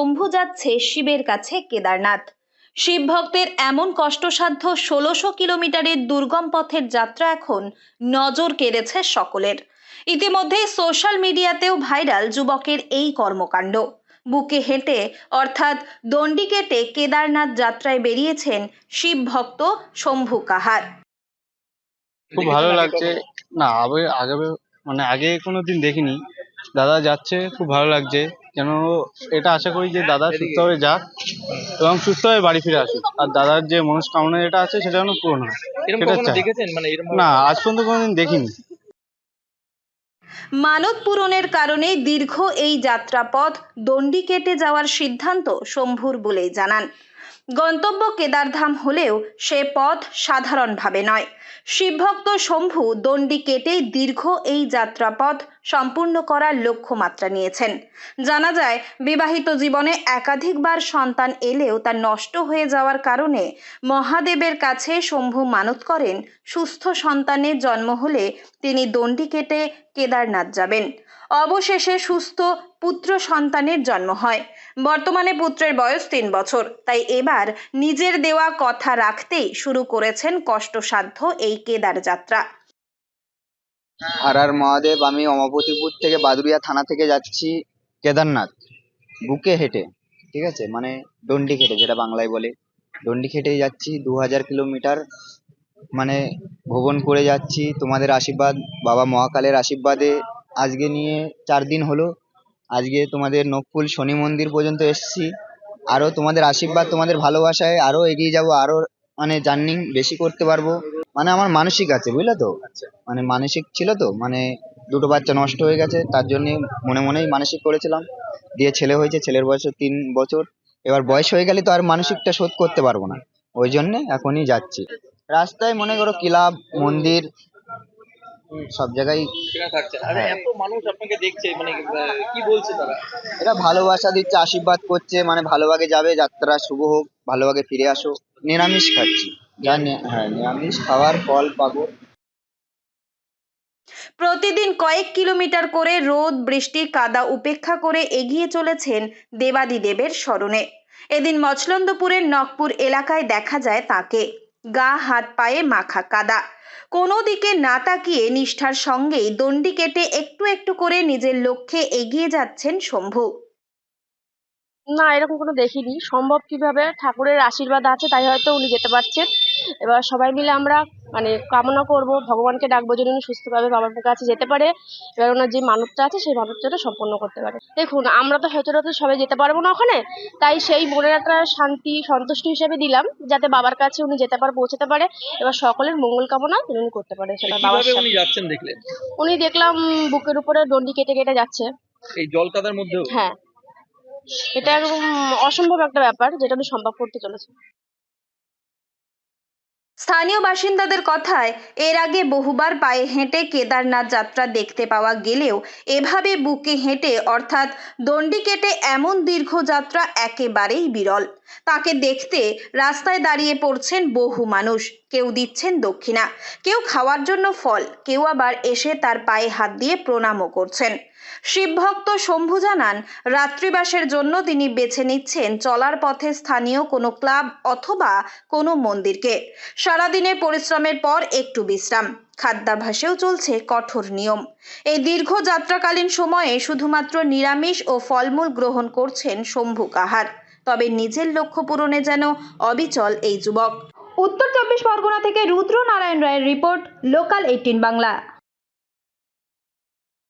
শম্ভু যাচ্ছে শিবের কাছে কেদারনাথ। শিব ভক্তের এমন কষ্টসাধ্য ষোলোশো কিলোমিটারের দুর্গম পথের যাত্রা এখন নজর কেড়েছে সকলের। ইতিমধ্যে সোশ্যাল মিডিয়াতেও ভাইরাল যুবকের এই কর্মকাণ্ড। বুকে হেঁটে, অর্থাৎ দণ্ডি কেটে কেদারনাথ যাত্রায় বেরিয়েছেন শিব ভক্ত শম্ভু কাহার। খুব ভালো লাগছে। না, আগে মানে আগে কোনো দিন দেখিনি। দাদা যাচ্ছে, খুব ভালো লাগছে। কেন এটা আশা করি যে দাদা সুস্থ হয়ে যাক এবং সুস্থ হয়ে বাড়ি ফিরে আসুক। আর দাদার যে মনস্কামনা যেটা আছে সেটা যেন পূরণ হয়। সেটা চাই। মানে এরকম না আজ পর্যন্ত কোনোদিন দেখিনি। মানত পূরণের কারণে দীর্ঘ এই যাত্রাপথ দণ্ডি কেটে যাওয়ার সিদ্ধান্ত শম্ভুর বলেই জানান। গন্তব্য কেদারধাম হলেও সে পথ সাধারণভাবে নয়। শিবভক্ত শম্ভু দণ্ডি কেটে দীর্ঘ এই যাত্রাপথ সম্পূর্ণ করার লক্ষ্যমাত্রা নিয়েছেন। জানা যায়, বিবাহিত জীবনে একাধিকবার সন্তান এলেও তা নষ্ট হয়ে যাওয়ার কারণে মহাদেবের কাছে শম্ভু মানত করেন, সুস্থ সন্তানের জন্ম হলে তিনি দণ্ডি কেটে কেদারনাথ যাবেন। অবশেষে সুস্থ পুত্র সন্তানের জন্ম হয়। বর্তমানে পুত্রের বয়স তিন বছর। তাই এবার নিজের দেওয়া কথা রাখতেই শুরু করেছেন কষ্টসাধ্য এই কেদার যাত্রা। আর আর মহাদেব, আমি অমপতিপুর থেকে বাদুরিয়া থানা থেকে যাচ্ছি কেদারনাথ। বুকে হেঁটে, ঠিক আছে? মানে ডন্ডি খেটে, যেটা বাংলায় বলে। ডন্ডি খেটেই যাচ্ছি দু হাজার কিলোমিটার মানে ভ্রমণ করে যাচ্ছি। তোমাদের আশীর্বাদ, বাবা মহাকালের আশীর্বাদে আজকে নিয়ে চার দিন হলো। আজকে তোমাদের নকুল শনি মন্দির পর্যন্ত এসেছি। আরও তোমাদের আশীর্বাদ, তোমাদের ভালোবাসায় আরও এগিয়ে যাব, আরও মানে জার্নি বেশি করতে পারব। মানে আমার মানসিক আছে, বুঝলে তো? মানে মানসিক ছিল তো মানে দুটো বাচ্চা নষ্ট হয়ে গেছে, তার জন্য মনে মনেই মানসিক করেছিলাম। দিয়ে ছেলে হয়েছে, ছেলের বয়স তিন বছর। এবার বয়স হয়ে গেলে তো আর মানসিকটা শোধ করতে পারব না। ওই জন্যে এখনই যাচ্ছি। রাস্তায় মনে করো ক্লাব, মন্দির সব জায়গায় আরে এত মানুষ আপনাকে দেখছে মানে কি বলছে তারা? এরা ভালোবাসা দিচ্ছে আশীর্বাদ করছে মানে ভালোভাবে যাবে যাত্রা শুভ হোক ভালোভাবে ফিরে আসো। নিরামিষ খাচ্ছি। যা হ্যাঁ নিরামিষ খাওয়ার ফল পাবো। প্রতিদিন কয়েক কিলোমিটার করে রোদ বৃষ্টি কাদা উপেক্ষা করে এগিয়ে চলেছেন দেবাদিদেবের স্মরণে। এদিন মছলন্দপুরের নকপুর এলাকায় দেখা যায় তাকে। গা, হাত, পায়ে মাখা, কাদা। কোনো দিকে না তাকিয়ে নিষ্ঠার সঙ্গেই দণ্ডি কেটে একটু একটু করে নিজের লক্ষ্যে এগিয়ে যাচ্ছেন শম্ভু। না এরকম কোনো দেখিনি। সম্ভব কীভাবে? ঠাকুরের আশীর্বাদ আছে তাই হয়তো উনি যেতে পারছেন। এবার সবাই মিলে আমরা মানে কামনা করব ভগবানকে ডাকবো যেন উনি সুস্থভাবে বাবার কাছে যেতে পারে। এবার ওনার যে মানবটা আছে সেই মানবটাটা সম্পন্ন করতে পারে। দেখুন আমরা তো সচরাচর সবাই যেতে পারব না ওখানে তাই সেই মনের একটা শান্তি সন্তুষ্টি হিসেবে দিলাম যাতে বাবার কাছে উনি যেতে পারে পৌঁছাতে পারে। এবার সকলের মঙ্গল কামনা যেন উনি করতে পারে সেটা বাবার উনি যাচ্ছেন দেখলেন? উনি দেখলাম বুকের উপরে দণ্ডি কেটে কেটে যাচ্ছে। এই জল কাদার মধ্যেও? হ্যাঁ। এটা অসম্ভব একটা ব্যাপার যেটা আমি সম্ভব করতে চলেছি। স্থানীয় বাসিন্দাদের কথায়, এর আগে বহুবার পায়ে হেঁটে কেদারনাথ যাত্রা দেখতে পাওয়া গেলেও, এভাবে বুকে হেঁটে অর্থাৎ দণ্ডি কেটে এমন দীর্ঘ যাত্রা একেবারেই বিরল। তাকে দেখতে রাস্তায় দাঁড়িয়ে পড়ছেন বহু মানুষ। কেউ দিচ্ছেন দক্ষিণা, কেউ খাওয়ার জন্য ফল, কেউ আবার এসে তার পায়ে হাত দিয়ে প্রণামও করছেন। শিবভক্ত শম্ভু জানান, রাত্রিবাসের জন্য তিনি বেছে নিচ্ছেন চলার পথে স্থানীয় কোনো ক্লাব অথবা কোনো মন্দিরকে। সারাদিনের পরিশ্রমের পর একটু বিশ্রাম। খাদ্যাভ্যাসেও চলছে কঠোর নিয়ম। এই দীর্ঘ যাত্রাকালীন সময়ে শুধুমাত্র নিরামিষ ও ফলমূল গ্রহণ করছেন শম্ভু কাহার। তবে নিজের লক্ষ্য পূরণে যেন অবিচল এই যুবক। উত্তর চব্বিশ পরগনা থেকে রুদ্র নারায়ণ রায়ের রিপোর্ট, লোকাল এইটিন বাংলা।